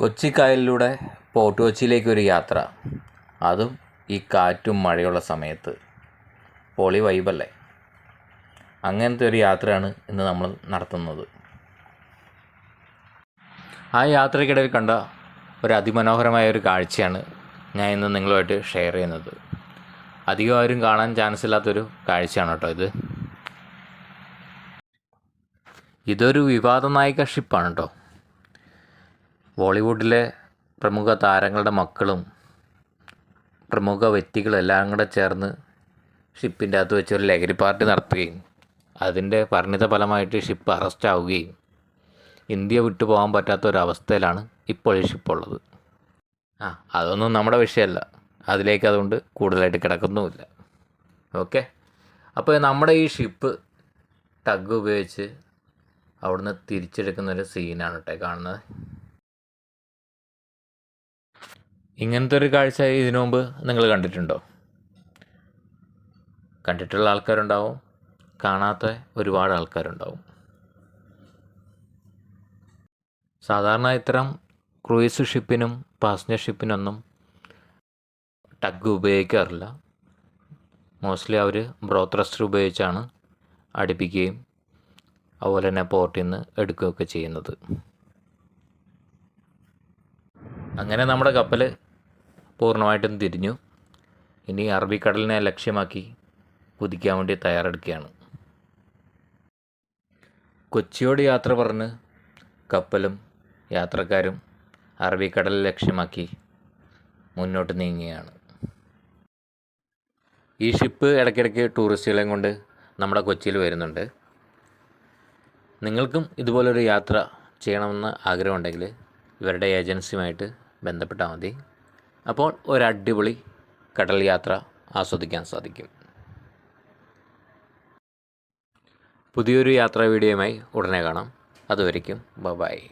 കൊച്ചിക്കായലിലൂടെ port കൊച്ചിയിലേക്കൊരു യാത്ര. അതും ഈ കാറ്റും മഴയുള്ള സമയത്ത്. പൊളി വൈബല്ലേ? അങ്ങനത്തെ ഒരു യാത്രയാണ് ഇന്ന് നമ്മൾ നടത്തുന്നത്. ആ യാത്രയ്ക്കിടയിൽ കണ്ട ഒരു അതിമനോഹരമായ ഒരു കാഴ്ചയാണ് ഞാൻ ഇന്ന് നിങ്ങളുമായിട്ട് ഷെയർ ചെയ്യുന്നത്. അധികം ആരും കാണാൻ ചാൻസ് ഇല്ലാത്തൊരു കാഴ്ചയാണ് കേട്ടോ ഇത്. ഇതൊരു വിവാദ നായിക ഷിപ്പാണ് കേട്ടോ. ബോളിവുഡിലെ പ്രമുഖ താരങ്ങളുടെ മക്കളും പ്രമുഖ വ്യക്തികളും എല്ലാം കൂടെ ചേർന്ന് ഷിപ്പിന്റെ അകത്ത് വെച്ച് ഒരു ലഹരി പാർട്ടി നടത്തുകയും അതിന്റെ പരിണിത ഫലമായിട്ട് ഷിപ്പ് അറസ്റ്റ് ആവുകയും ഇന്ത്യ വിട്ടു പോകാൻ പറ്റാത്ത ഒരവസ്ഥയിലാണ് ഇപ്പോൾ ഈ ഷിപ്പുള്ളത് ആ അതൊന്നും നമ്മുടെ വിഷയമല്ല. അതിലേക്ക് അതുകൊണ്ട് കൂടുതലായിട്ട് കിടക്കുന്നുമില്ല. ഓക്കെ? അപ്പോൾ നമ്മുടെ ഈ ഷിപ്പ് ടഗ് ഉപയോഗിച്ച് അവിടുന്ന് തിരിച്ചെടുക്കുന്നൊരു സീനാണ് കേട്ടോ കാണുന്നത്. ഇങ്ങനത്തെ ഒരു കാഴ്ച ഇതിനു മുമ്പ് നിങ്ങൾ കണ്ടിട്ടുണ്ടോ? കണ്ടിട്ടുള്ള ആൾക്കാരുണ്ടാവും കാണാത്ത ഒരുപാട് ആൾക്കാരുണ്ടാവും. സാധാരണ ഇത്തരം ക്രൂയിസ് ഷിപ്പിനും പാസഞ്ചർ ഷിപ്പിനൊന്നും ടഗ് ഉപയോഗിക്കാറില്ല. മോസ്റ്റ്ലി അവർ ബ്രോത്രസ്റ്റർ ഉപയോഗിച്ചാണ് അടുപ്പിക്കുകയും അതുപോലെ തന്നെ പോർട്ടിൽ നിന്ന് എടുക്കുകയൊക്കെ ചെയ്യുന്നത്. അങ്ങനെ നമ്മുടെ കപ്പൽ പൂർണമായിട്ടും തിരിഞ്ഞു. ഇനി അറബിക്കടലിനെ ലക്ഷ്യമാക്കി കുതിക്കാൻ വേണ്ടി തയ്യാറെടുക്കുകയാണ്. കൊച്ചിയോട് യാത്ര പറഞ്ഞ് കപ്പലും യാത്രക്കാരും അറബിക്കടൽ ലക്ഷ്യമാക്കി മുന്നോട്ട് നീങ്ങുകയാണ്. ഈ ഷിപ്പ് ഇടയ്ക്കിടയ്ക്ക് ടൂറിസ്റ്റുകളെയും കൊണ്ട് നമ്മുടെ കൊച്ചിയിൽ വരുന്നുണ്ട്. നിങ്ങൾക്കും ഇതുപോലൊരു യാത്ര ചെയ്യണമെന്ന് ആഗ്രഹമുണ്ടെങ്കിൽ ഇവരുടെ ഏജൻസിയുമായിട്ട് ബന്ധപ്പെട്ടാൽ മതി. അപ്പോൾ ഒരു അടിപൊളി കടൽ യാത്ര ആസ്വദിക്കാൻ സാധിക്കും. പുതിയൊരു യാത്രാ വീഡിയോയുമായി ഉടനെ കാണാം. അതുവരയ്ക്കും ബബായ്